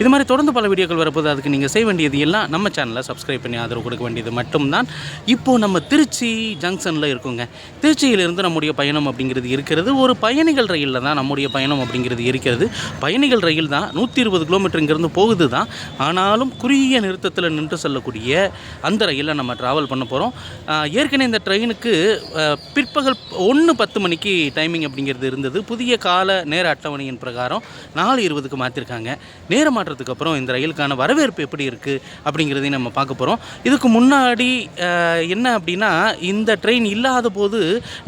இது மாதிரி தொடர்ந்து பல வீடியோக்கள் வரப்போது அதுக்கு நீங்கள் செய்ய வேண்டியது எல்லாம் நம்ம சேனலை சப்ஸ்கிரைப் பண்ணி ஆதரவு கொடுக்க வேண்டியது மட்டும்தான். இப்போது நம்ம திருச்சி ஜங்ஷனில் இருக்கோங்க. திருச்சியிலிருந்து நம்முடைய பயணம் அப்படிங்கிறது இருக்கிறது. ஒரு பயணிகள் ரயிலில் தான் நம்முடைய பயணம் அப்படிங்கிறது இருக்கிறது. பயணிகள் ரயில் தான் நூற்றி இருபது கிலோமீட்டர் இங்கேருந்து போகுது தான். ஆனாலும் குறுகிய நிறுத்தத்தில் நின்று செல்லக்கூடிய அந்த ரயிலில் நம்ம ட்ராவல் பண்ண போகிறோம் ஏற்கனவே இந்த ட்ரெயினுக்கு பிற்பகல் ஒன்று பத்து மணிக்கு டைமிங் அப்படிங்கிறது இருந்தது. புதிய கால நேர அட்டவணையின் பிரகாரம் நாலு இருபதுக்கு மாற்றிருக்காங்க நேரம் மாற்றத்துக்கு அப்புறம் இந்த ரயிலுக்கான வரவேற்பு எப்படி இருக்குது அப்படிங்கிறதையும் நம்ம பார்க்க போகிறோம் இதுக்கு முன்னாடி என்ன அப்படின்னா இந்த ட்ரெயின் இல்லாத போது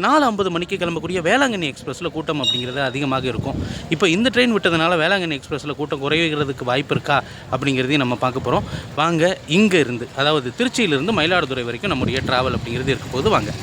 நாலு ஐம்பது மணிக்கு கிளம்பக்கூடிய வேளாங்கண்ணி எக்ஸ்பிரஸில் கூட்டம் அப்படிங்கிறது அதிகமாக இருக்கும். இப்போ இந்த ட்ரெயின் விட்டதுனால வேளாங்கண்ணி எக்ஸ்பிரஸில் கூட்டம் குறைகிறதுக்கு வாய்ப்பு இருக்கா அப்படிங்கிறதையும் நம்ம பார்க்க போகிறோம் வாங்க இங்கே இருந்து அதாவது திருச்சியிலிருந்து மயிலாடுதுறை வரைக்கும் நம்முடைய ட்ராவல் அப்படிங்கிறது இருக்க போது வாங்க.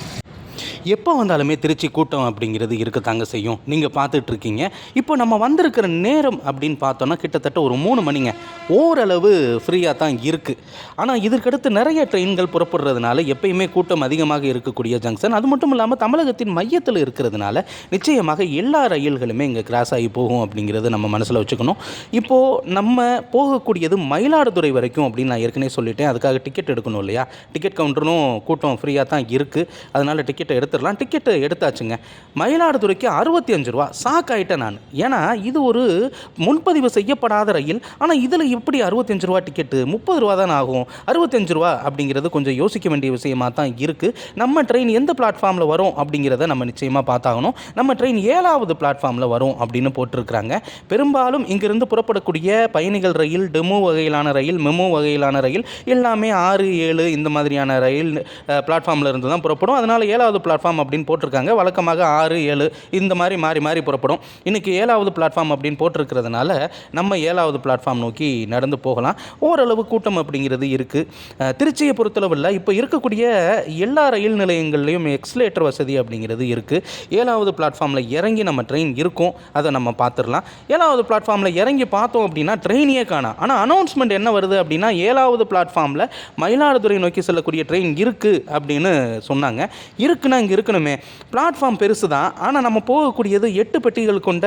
எப்போ வந்தாலுமே திருச்சி கூட்டம் அப்படிங்கிறது இருக்கத்தாங்க செய்யும். நீங்கள் பார்த்துட்ருக்கீங்க. இப்போ நம்ம வந்திருக்கிற நேரம் அப்படின்னு பார்த்தோன்னா கிட்டத்தட்ட ஒரு மூணு மணிங்க. ஓரளவு ஃப்ரீயாக தான் இருக்குது ஆனால் இதற்கடுத்து நிறைய ட்ரெயின்கள் புறப்படுறதுனால எப்பயுமே கூட்டம் அதிகமாக இருக்கக்கூடிய ஜங்ஷன் அது மட்டும் இல்லாமல் தமிழகத்தின் மையத்தில் இருக்கிறதுனால நிச்சயமாக எல்லா ரயில்களுமே இங்கே கிராஸ் ஆகி போகும் அப்படிங்கிறது நம்ம மனசில் வச்சுக்கணும். இப்போது நம்ம போகக்கூடியது மயிலாடுதுறை வரைக்கும் அப்படின்னு நான் ஏற்கனவே சொல்லிட்டேன். அதுக்காக டிக்கெட் எடுக்கணும் இல்லையா? டிக்கெட் கவுண்டரும் கூட்டம் ஃப்ரீயாக தான் இருக்குது அதனால் டிக்கெட்டை எடுத்து எடுத்துடலாம். டிக்கெட்டு எடுத்தாச்சுங்க. மயிலாடுதுறைக்கு அறுபத்தி அஞ்சு ரூபா. சாக் ஆகிட்டேன் நான். ஏன்னா இது ஒரு முன்பதிவு செய்யப்படாத ரயில். ஆனால் இதில் எப்படி அறுபத்தஞ்சு ரூபா டிக்கெட்டு முப்பது ரூபா தானே ஆகும்? அறுபத்தஞ்சு ரூபா அப்படிங்கிறது கொஞ்சம் யோசிக்க வேண்டிய விஷயமா தான் இருக்குது நம்ம ட்ரெயின் எந்த பிளாட்ஃபார்மில் வரும் அப்படிங்கிறத நம்ம நிச்சயமாக பார்த்தாகணும். நம்ம ட்ரெயின் ஏழாவது பிளாட்ஃபார்மில் வரும் அப்படின்னு போட்டிருக்கிறாங்க. பெரும்பாலும் இங்கிருந்து புறப்படக்கூடிய பயணிகள் ரயில் டெமோ வகையிலான ரயில் மெமோ வகையிலான ரயில் எல்லாமே ஆறு ஏழு இந்த மாதிரியான ரயில் பிளாட்ஃபார்மில் இருந்து தான் புறப்படும். அதனால் ஏழாவது பிளாட்ஃபார்ம் அப்படின்னு போட்டிருக்காங்க. வழக்கமாக ஆறு ஏழு இந்த மாதிரி மாறி மாறி புறப்படும். இன்றைக்கி ஏழாவது பிளாட்ஃபார்ம் அப்படின்னு போட்டிருக்கிறதுனால நம்ம ஏழாவது பிளாட்ஃபார்ம் நோக்கி நடந்து போகலாம். ஓரளவு கூட்டம் அப்படிங்கிறது இருக்குது திருச்சியை பொறுத்தளவில் இப்போ இருக்கக்கூடிய எல்லா ரயில் நிலையங்கள்லேயும் எக்ஸ்லேட்டர் வசதி அப்படிங்கிறது இருக்குது ஏழாவது பிளாட்ஃபார்மில் இறங்கி நம்ம ட்ரெயின் இருக்கும். அதை நம்ம பார்த்துடலாம். ஏழாவது பிளாட்ஃபார்மில் இறங்கி பார்த்தோம் அப்படின்னா ட்ரெயினையே காணோம். ஆனால் அனௌன்ஸ்மெண்ட் என்ன வருது அப்படின்னா ஏழாவது பிளாட்ஃபார்மில் மயிலாடுதுறை நோக்கி செல்லக்கூடிய ட்ரெயின் இருக்குது அப்படின்னு சொன்னாங்க. இருக்குன்னா இங்கே இருக்கணுமே. பிளாட்ஃபார்ம் பெருசு தான் ஆனால் நம்ம போகக்கூடியது எட்டு பெட்டிகள் கொண்ட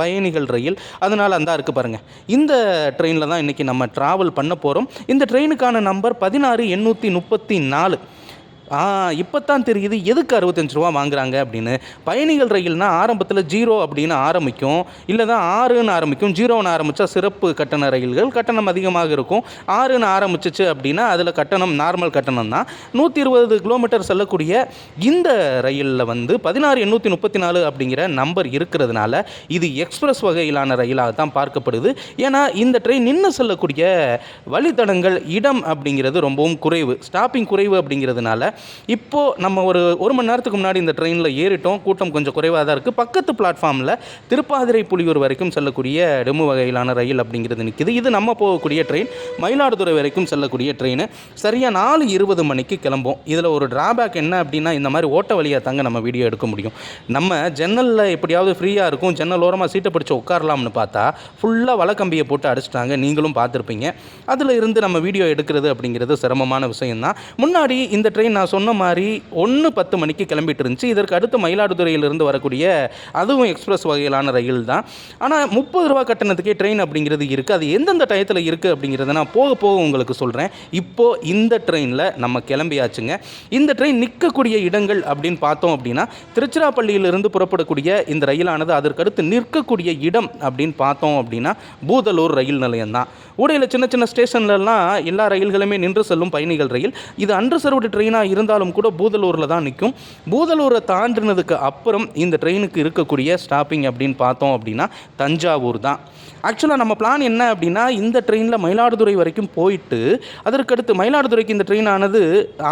பயணிகள் ரயில். அதனால் அந்த இருக்குது பாருங்கள் இந்த ட்ரெயினில் தான் இன்றைக்கி நம்ம ட்ராவல் பண்ண போகிறோம் இந்த ட்ரெயினுக்கான நம்பர் பதினாறு எண்ணூற்றி முப்பத்தி நாலு. இப்போ தான் தெரியுது எதுக்கு அறுபத்தஞ்சு ரூபா வாங்குறாங்க அப்படின்னு. பயணிகள் ரயில்னா ஆரம்பத்தில் ஜீரோ அப்படின்னு ஆரம்பிக்கும். இல்லை தான் ஆறுன்னு ஆரம்பிக்கும். ஜீரோன்னு ஆரம்பித்தா சிறப்பு கட்டண ரயில்கள் கட்டணம் அதிகமாக இருக்கும். ஆறுன்னு ஆரம்பிச்சிச்சு அப்படின்னா அதில் கட்டணம் நார்மல் கட்டணம் தான். நூற்றி இருபது கிலோமீட்டர் செல்லக்கூடிய இந்த ரயிலில் வந்து பதினாறு எண்ணூற்றி முப்பத்தி நாலு அப்படிங்கிற நம்பர் இருக்கிறதுனால இது எக்ஸ்பிரஸ் வகையிலான ரயிலாக தான் பார்க்கப்படுது. ஏன்னா இந்த ட்ரெயின் நின்று செல்லக்கூடிய வழித்தடங்கள் இடம் அப்படிங்கிறது ரொம்பவும் குறைவு. ஸ்டாப்பிங் குறைவு அப்படிங்கிறதுனால இப்போது நம்ம ஒரு ஒரு மணி நேரத்துக்கு முன்னாடி இந்த ட்ரெயினில் ஏறிட்டோம். கூட்டம் கொஞ்சம் குறைவாக தான் இருக்குது பக்கத்து பிளாட்ஃபார்மில் திருப்பாதிரை புலியூர் வரைக்கும் செல்லக்கூடிய டெமு வகையிலான ரயில் அப்படிங்கிறது நிற்கிது இது நம்ம போகக்கூடிய ட்ரெயின் மயிலாடுதுறை வரைக்கும் செல்லக்கூடிய ட்ரெயின் சரியாக நாலு இருபது மணிக்கு கிளம்பும். இதில் ஒரு டிராபேக் என்ன அப்படின்னா இந்த மாதிரி ஓட்ட வழியாக தாங்க நம்ம வீடியோ எடுக்க முடியும். நம்ம ஜன்னலில் எப்படியாவது ஃப்ரீயாக இருக்கும். ஜன்னல் ஓரமாக சீட்டை பிடிச்சி உட்காரலாம்னு பார்த்தா ஃபுல்லாக வலக்கம்பியை போட்டு அடிச்சிட்டாங்க. நீங்களும் பார்த்துருப்பீங்க. அதில் இருந்து நம்ம வீடியோ எடுக்கிறது அப்படிங்கிறது சிரமமான விஷயம்தான். முன்னாடி இந்த ட்ரெயின் நான் சொன்ன மாதிரி ஒன்று பத்து மணிக்கு கிளம்பிட்டு இருந்துச்சு. இதற்கு அடுத்து மயிலாடுதுறையிலிருந்து வரக்கூடிய அதுவும் எக்ஸ்பிரஸ் வகையிலான ரயில் தான். ஆனால் முப்பது ரூபா கட்டணத்துக்கே ட்ரெயின் அப்படிங்கிறது இருக்குது அது எந்தெந்த டயத்தில் இருக்குது அப்படிங்கிறத நான் போக போக உங்களுக்கு சொல்கிறேன் இப்போது இந்த ட்ரெயினில் நம்ம கிளம்பியாச்சுங்க. இந்த ட்ரெயின் நிற்கக்கூடிய இடங்கள் அப்படின்னு பார்த்தோம் அப்படின்னா திருச்சிராப்பள்ளியிலிருந்து புறப்படக்கூடிய இந்த ரயிலானது அதற்கடுத்து நிற்கக்கூடிய இடம் அப்படின்னு பார்த்தோம் அப்படின்னா பூதலூர் ரயில் நிலையம் தான். உடையில் சின்ன சின்ன ஸ்டேஷன்லலாம் எல்லா ரயில்களுமே நின்று செல்லும் பயணிகள் ரயில். இது அன்ரிசர்வ்டு ட்ரெயினாக இருந்தாலும் கூட பூதலூரில் தான் நிற்கும் பூதலூரை தாண்டினதுக்கு அப்புறம் இந்த ட்ரெயினுக்கு இருக்கக்கூடிய ஸ்டாப்பிங் அப்படின்னு பார்த்தோம் அப்படின்னா தஞ்சாவூர் தான். ஆக்சுவலாக நம்ம பிளான் என்ன அப்படின்னா இந்த ட்ரெயினில் மயிலாடுதுறை வரைக்கும் போயிட்டு அதற்கடுத்து மயிலாடுதுறைக்கு இந்த ட்ரெயின் ஆனது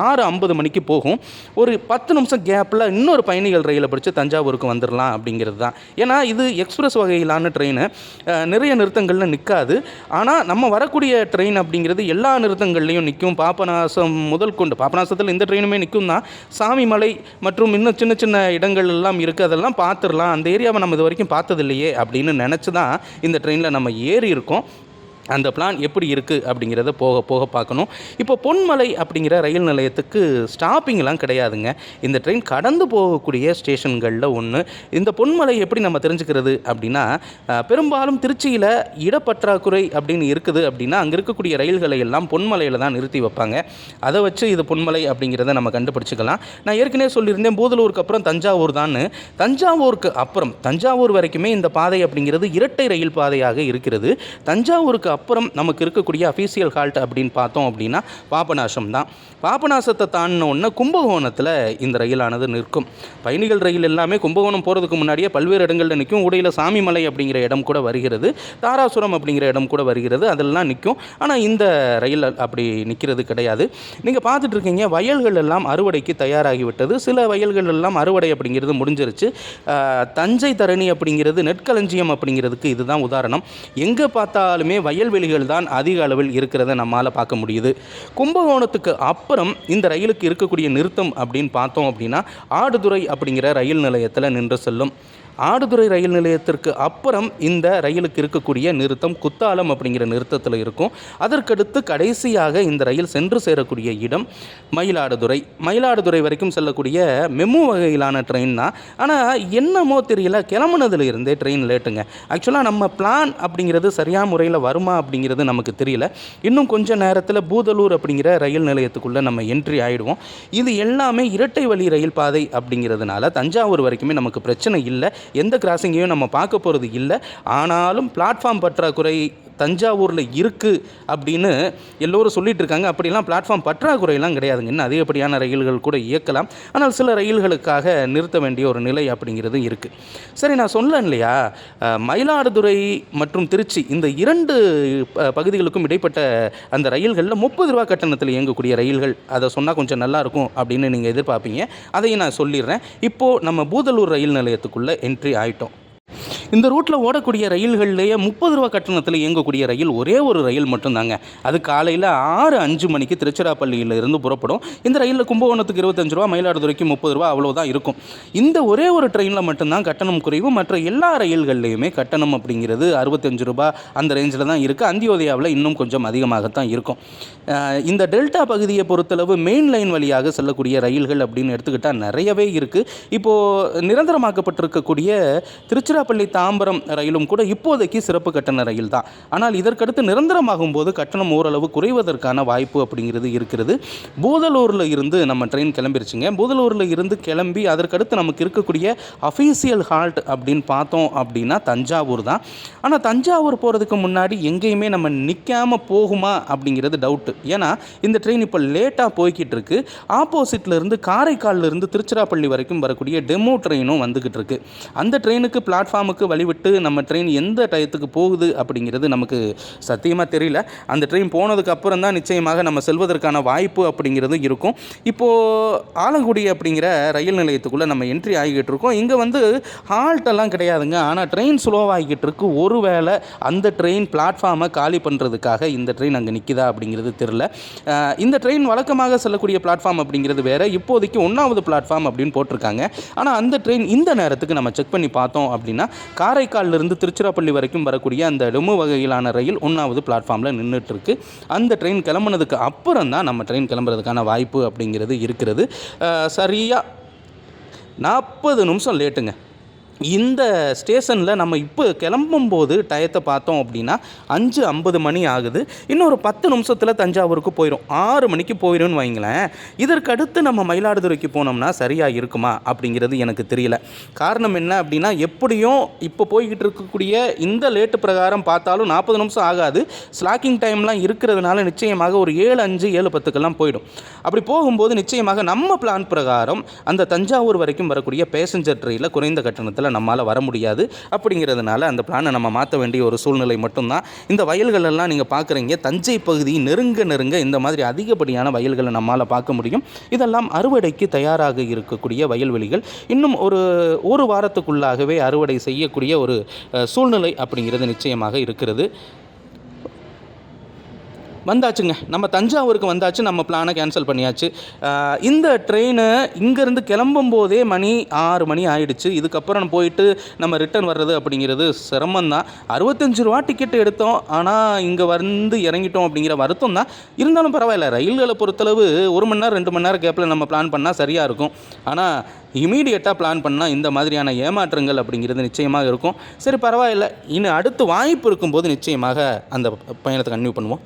ஆறு ஐம்பது மணிக்கு போகும். ஒரு பத்து நிமிஷம் கேப்பில் இன்னொரு பயணிகள் ரயிலை பிடிச்சி தஞ்சாவூருக்கு வந்துடலாம் அப்படிங்கிறது தான். ஏன்னா இது எக்ஸ்பிரஸ் வகையிலான ட்ரெயின். நிறைய நிறுத்தங்களில் நிற்காது ஆனால் நம்ம வரக்கூடிய ட்ரெயின் அப்படிங்கிறது எல்லா நிறுத்தங்கள்லையும் நிற்கும் பாபநாசம் முதல் கொண்டு பாபநாசத்தில் இந்த ட்ரெயினுமே நிற்கும் தான் சாமிமலை மற்றும் இன்னும் சின்ன சின்ன இடங்கள் எல்லாம் இருக்குது அதெல்லாம் பார்த்துடலாம். அந்த ஏரியாவை நம்ம இது வரைக்கும் பார்த்ததில்லையே அப்படின்னு நினச்சி தான் இந்த ட்ரெயினில் நம்ம ஏறி இருக்கோம். அந்த பிளான் எப்படி இருக்குது அப்படிங்கிறத போக போக பார்க்கணும். இப்போ பொன்மலை அப்படிங்கிற ரயில் நிலையத்துக்கு ஸ்டாப்பிங்லாம் கிடையாதுங்க. இந்த ட்ரெயின் கடந்து போகக்கூடிய ஸ்டேஷன்களில் ஒன்று இந்த பொன்மலை எப்படி நம்ம தெரிஞ்சுக்கிறது அப்படின்னா பெரும்பாலும் திருச்சியில் இடப்பற்றாக்குறை அப்படின்னு இருக்குது அப்படின்னா அங்கே இருக்கக்கூடிய ரயில்களை எல்லாம் பொன்மலையில் தான் நிறுத்தி வைப்பாங்க. அதை வச்சு இது பொன்மலை அப்படிங்கிறத நம்ம கண்டுபிடிச்சிக்கலாம். நான் ஏற்கனவே சொல்லியிருந்தேன் பூதலூருக்கு அப்புறம் தஞ்சாவூர் தான் தஞ்சாவூருக்கு அப்புறம் தஞ்சாவூர் வரைக்குமே இந்த பாதை அப்படிங்கிறது இரட்டை ரயில் பாதையாக இருக்கிறது. தஞ்சாவூருக்கு அப்புறம் நமக்கு இருக்கக்கூடிய அஃபீஷியல் ஹால்ட் அப்படின்னு பார்த்தோம் அப்படின்னா பாபநாசம் தான். பாபநாசத்தை தாண்டின உடனே கும்பகோணத்தில் இந்த ரயிலானது நிற்கும். பயணிகள் ரயில் எல்லாமே கும்பகோணம் போகிறதுக்கு முன்னாடியே பல்வேறு இடங்களில் நிற்கும். உடையில் சாமிமலை அப்படிங்கிற இடம் கூட வருகிறது. தாராசுரம் அப்படிங்கிற இடம் கூட வருகிறது. அதெல்லாம் நிற்கும். ஆனால் இந்த ரயில் அப்படி நிற்கிறது கிடையாது. நீங்கள் பார்த்துட்டு இருக்கீங்க வயல்கள் எல்லாம் அறுவடைக்கு தயாராகிவிட்டது. சில வயல்கள் எல்லாம் அறுவடை அப்படிங்கிறது முடிஞ்சிருச்சு. தஞ்சை தரணி அப்படிங்கிறது நெற்களஞ்சியம் அப்படிங்கிறதுக்கு இதுதான் உதாரணம். எங்கே பார்த்தாலுமே வயல் வயல்வெளிகள் தான் அதிக அளவில் இருக்கிறத நம்மால் பார்க்க முடியுது. கும்பகோணத்துக்கு அப்புறம் இந்த ரயிலுக்கு இருக்கக்கூடிய நிறுத்தம் அப்படின்னு பார்த்தோம் அப்படின்னா ஆடுதுறை அப்படிங்கிற ரயில் நிலையத்தில் நின்று செல்லும். ஆடுதுறை ரயில் நிலையத்திற்கு அப்புறம் இந்த ரயிலுக்கு இருக்கக்கூடிய நிறுத்தம் குத்தாலம் அப்படிங்கிற நிறுத்தத்தில் இருக்கும். அதற்கடுத்து கடைசியாக இந்த ரயில் சென்று சேரக்கூடிய இடம் மயிலாடுதுறை. மயிலாடுதுறை வரைக்கும் செல்லக்கூடிய மெமு வகையிலான ட்ரெயின் தான். ஆனால் என்னமோ தெரியல கிளம்புனதுல இருந்தே ட்ரெயின் லேட்டுங்க ஆக்சுவலாக நம்ம பிளான் அப்படிங்கிறது சரியான முறையில் வருமா அப்படிங்கிறது நமக்கு தெரியல. இன்னும் கொஞ்ச நேரத்தில் பூதலூர் அப்படிங்கிற ரயில் நிலையத்துக்குள்ளே நம்ம என்ட்ரி ஆகிடுவோம் இது எல்லாமே இரட்டை வழி ரயில் பாதை அப்படிங்கிறதுனால தஞ்சாவூர் வரைக்குமே நமக்கு பிரச்சனை இல்லை. எந்த கிராசிங்கையும் நம்ம பார்க்க போகிறது இல்லை. ஆனாலும் பிளாட்ஃபார்ம் பற்றாக்குறை தஞ்சாவூரில் இருக்குது அப்படின்னு எல்லோரும் சொல்லிட்டு இருக்காங்க அப்படிலாம் பிளாட்ஃபார்ம் பற்றாக்குறையெல்லாம் கிடையாதுங்க. இன்னும் அதிகப்படியான ரயில்கள் கூட இயக்கலாம். ஆனால் சில ரயில்களுக்காக நிறுத்த வேண்டிய ஒரு நிலை அப்படிங்கிறது இருக்குது சரி நான் சொன்னேன் இல்லையா? மயிலாடுதுறை மற்றும் திருச்சி இந்த இரண்டு ப- பகுதிகளுக்கும் இடைப்பட்ட அந்த ரயில்களில் முப்பது ரூபா கட்டணத்தில் இயங்கக்கூடிய ரயில்கள். அதை சொன்னால் கொஞ்சம் நல்லாயிருக்கும் அப்படின்னு நீங்கள் எதிர்பார்ப்பீங்க. அதையும் நான் சொல்லிடுறேன். இப்போது நம்ம பூதலூர் ரயில் நிலையத்துக்குள்ளே என்ட்ரி ஆகிட்டோம் இந்த ரூட்டில் ஓடக்கூடிய ரயில்கள்லேயே முப்பது ரூபா கட்டணத்தில் இயங்கக்கூடிய ரயில் ஒரே ஒரு ரயில் மட்டும்தாங்க. அது காலையில் ஆறு அஞ்சு மணிக்கு திருச்சிராப்பள்ளியில் இருந்து புறப்படும். இந்த ரயிலில் கும்பகோணத்துக்கு இருபத்தஞ்சு ரூபா மயிலாடுதுறைக்கு முப்பது ரூபா அவ்வளோதான் இருக்கும். இந்த ஒரே ஒரு ட்ரெயினில் மட்டும்தான் கட்டணம் குறைவு. மற்ற எல்லா ரயில்கள்லையுமே கட்டணம் அப்படிங்கிறது அறுபத்தஞ்சு ரூபா அந்த ரேஞ்சில் தான் இருக்குது அந்தியோதயாவில் இன்னும் கொஞ்சம் அதிகமாகத்தான் இருக்கும். இந்த டெல்டா பகுதியை பொறுத்தளவு மெயின் லைன் வழியாக செல்லக்கூடிய ரயில்கள் அப்படின்னு எடுத்துக்கிட்டால் நிறையவே இருக்குது இப்போது நிரந்தரமாக்கப்பட்டிருக்கக்கூடிய திருச்சிராப்பள்ளி தாம்பரம் ரயிலும் கூட இப்போதைக்கு சிறப்பு கட்டண ரயில் தான் ஆனால் இதற்கடுத்து நிரந்தரமாகும் போது கட்டணம் ஓரளவு குறைவதற்கான வாய்ப்பு அப்படிங்கிறது இருக்கிறது. பூதலூரில் இருந்து நம்ம ட்ரெயின் கிளம்பிருச்சுங்க. பூதலூரில் இருந்து கிளம்பி அதற்கடுத்து நமக்கு இருக்கக்கூடிய அஃபீஷியல் ஹால்ட் அப்படின்னு பார்த்தோம் அப்படின்னா தஞ்சாவூர் தான். ஆனால் தஞ்சாவூர் போகிறதுக்கு முன்னாடி எங்கேயுமே நம்ம நிற்காமல் போகுமா அப்படிங்கிறது டவுட்டு ஏன்னா இந்த ட்ரெயின் இப்போ லேட்டாக போய்கிட்டு இருக்கு ஆப்போசிட்ல இருந்து காரைக்கால்லேருந்து திருச்சிராப்பள்ளி வரைக்கும் வரக்கூடிய டெமோ ட்ரெயினும் வந்துக்கிட்டு இருக்கு அந்த ட்ரெயினுக்கு பிளாட்ஃபார்முக்கு வழிவிட்டு நம்ம ட்ரெயின் எந்த டயத்துக்கு போகுது அப்படிங்கிறது நமக்கு சத்தியமாக தெரியல. அந்த ட்ரெயின் போனதுக்கு அப்புறம் தான் நிச்சயமாக நம்ம செல்வதற்கான வாய்ப்பு அப்படிங்கிறது இருக்கும். இப்போது ஆலங்குடி அப்படிங்கிற ரயில் நிலையத்துக்குள்ளே நம்ம என்ட்ரி ஆகிக்கிட்டு இருக்கோம். இங்கே வந்து ஹால்ட்டெல்லாம் கிடையாதுங்க. ஆனால் ட்ரெயின் ஸ்லோவாகிக்கிட்டு இருக்கு. ஒருவேளை அந்த ட்ரெயின் பிளாட்ஃபார்மை காலி பண்ணுறதுக்காக இந்த ட்ரெயின் அங்கே நிற்கிதா அப்படிங்கிறது தெரில இந்த ட்ரெயின் வழக்கமாக செல்லக்கூடிய பிளாட்ஃபார்ம் அப்படிங்கிறது வேறு. இப்போதைக்கு ஒன்றாவது பிளாட்ஃபார்ம் அப்படின்னு போட்டிருக்காங்க. ஆனால் அந்த ட்ரெயின் இந்த நேரத்துக்கு நம்ம செக் பண்ணி பார்த்தோம் அப்படின்னா காரைக்கால்ல இருந்து திருச்சிராப்பள்ளி வரைக்கும் வரக்கூடிய அந்த டெமு வகையிலான ரயில் ஒன்றாவது பிளாட்ஃபார்மில் நின்றுட்டு இருக்கு அந்த ட்ரெயின் கிளம்புனதுக்கு அப்புறம் தான் நம்ம ட்ரெயின் கிளம்புறதுக்கான வாய்ப்பு அப்படிங்கிறது இருக்கிறது. சரியாக நாற்பது நிமிஷம் லேட்டுங்க இந்த ஸ்டேஷனில் நம்ம இப்போ கிளம்பும்போது டயத்தை பார்த்தோம் அப்படின்னா அஞ்சு ஐம்பது மணி ஆகுது. இன்னொரு பத்து நிமிஷத்தில் தஞ்சாவூருக்கு போயிடும் ஆறு மணிக்கு போயிடும்னு வைங்களேன். இதற்கடுத்து நம்ம மயிலாடுதுறைக்கு போனோம்னா சரியாக இருக்குமா அப்படிங்கிறது எனக்கு தெரியல. காரணம் என்ன அப்படின்னா எப்படியும் இப்போ போய்கிட்டு இருக்கக்கூடிய இந்த லேட்டு பிரகாரம் பார்த்தாலும் நாற்பது நிமிஷம் ஆகாது. ஸ்லாக்கிங் டைம்லாம் இருக்கிறதுனால நிச்சயமாக ஒரு ஏழு அஞ்சு ஏழு பத்துக்கெல்லாம் போயிடும். அப்படி போகும்போது நிச்சயமாக நம்ம பிளான் பிரகாரம் அந்த தஞ்சாவூர் வரைக்கும் வரக்கூடிய பேசஞ்சர் ட்ரெயினில் குறைந்த கட்டணத்தில் நம்மளால் வர முடியாது. அப்படிங்கிறதுனால அந்த பிளானை நம்ம மாற்ற வேண்டிய ஒரு சூழ்நிலை மட்டும்தான். இந்த வயல்களெல்லாம் நீங்கள் பார்க்குறீங்க தஞ்சை பகுதி நெருங்க நெருங்க இந்த மாதிரி அதிகப்படியான வயல்களை நம்மால் பார்க்க முடியும். இதெல்லாம் அறுவடைக்கு தயாராக இருக்கக்கூடிய வயல்வெளிகள். இன்னும் ஒரு ஒரு வாரத்துக்குள்ளாகவே அறுவடை செய்யக்கூடிய ஒரு சூழ்நிலை அப்படிங்கிறது நிச்சயமாக இருக்கிறது. வந்தாச்சுங்க. நம்ம தஞ்சாவூருக்கு வந்தாச்சு நம்ம பிளானை கேன்சல் பண்ணியாச்சு. இந்த ட்ரெயினு இங்கேருந்து கிளம்பும் போதே மணி ஆறு மணி ஆயிடுச்சு. இதுக்கப்புறம் போயிட்டு நம்ம ரிட்டர்ன் வர்றது அப்படிங்கிறது சிரமம் தான் அறுபத்தஞ்சு ரூபா டிக்கெட் எடுத்தோம். ஆனால் இங்கே வந்து இறங்கிட்டோம் அப்படிங்கிற வருத்தம் தான். இருந்தாலும் பரவாயில்ல ரயில்களை பொறுத்தளவு ஒரு மணி நேரம் ரெண்டு மணி நேரம் கேப்பில் நம்ம பிளான் பண்ணால் சரியாக இருக்கும். ஆனால் இமீடியட்டாக பிளான் பண்ணால் இந்த மாதிரியான ஏமாற்றங்கள் அப்படிங்கிறது நிச்சயமாக இருக்கும். சரி பரவாயில்ல. இன்னும் அடுத்து வாய்ப்பு இருக்கும்போது நிச்சயமாக அந்த பயணத்தை கன்டினியூ பண்ணுவோம்.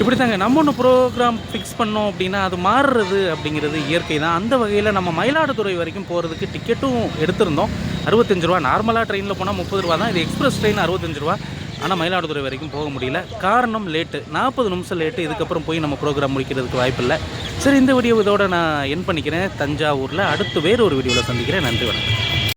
இப்படி தாங்க நம்ம ஒன்று ப்ரோக்ராம் ஃபிக்ஸ் பண்ணோம் அப்படின்னா அது மாறுறது அப்படிங்கிறது இயற்கை தான். அந்த வகையில் நம்ம மயிலாடுதுறை வரைக்கும் போகிறதுக்கு டிக்கெட்டும் எடுத்திருந்தோம். அறுபத்தஞ்சு ரூபா. நார்மலாக ட்ரெயினில் போனால் முப்பது ரூபா தான். இது எக்ஸ்பிரஸ் ட்ரெயின் அறுபத்தஞ்சு ரூபா. ஆனால் மயிலாடுதுறை வரைக்கும் போக முடியல. காரணம் லேட்டு நாற்பது நிமிஷம் லேட்டு இதுக்கப்புறம் போய் நம்ம ப்ரோக்ராம் முடிக்கிறதுக்கு வாய்ப்பில்லை சரி இந்த வீடியோ இதோட நான் என் பண்ணிக்கிறேன். தஞ்சாவூரில் அடுத்து வேறு ஒரு வீடியோவில் சந்திக்கிறேன். நன்றி வணக்கம்.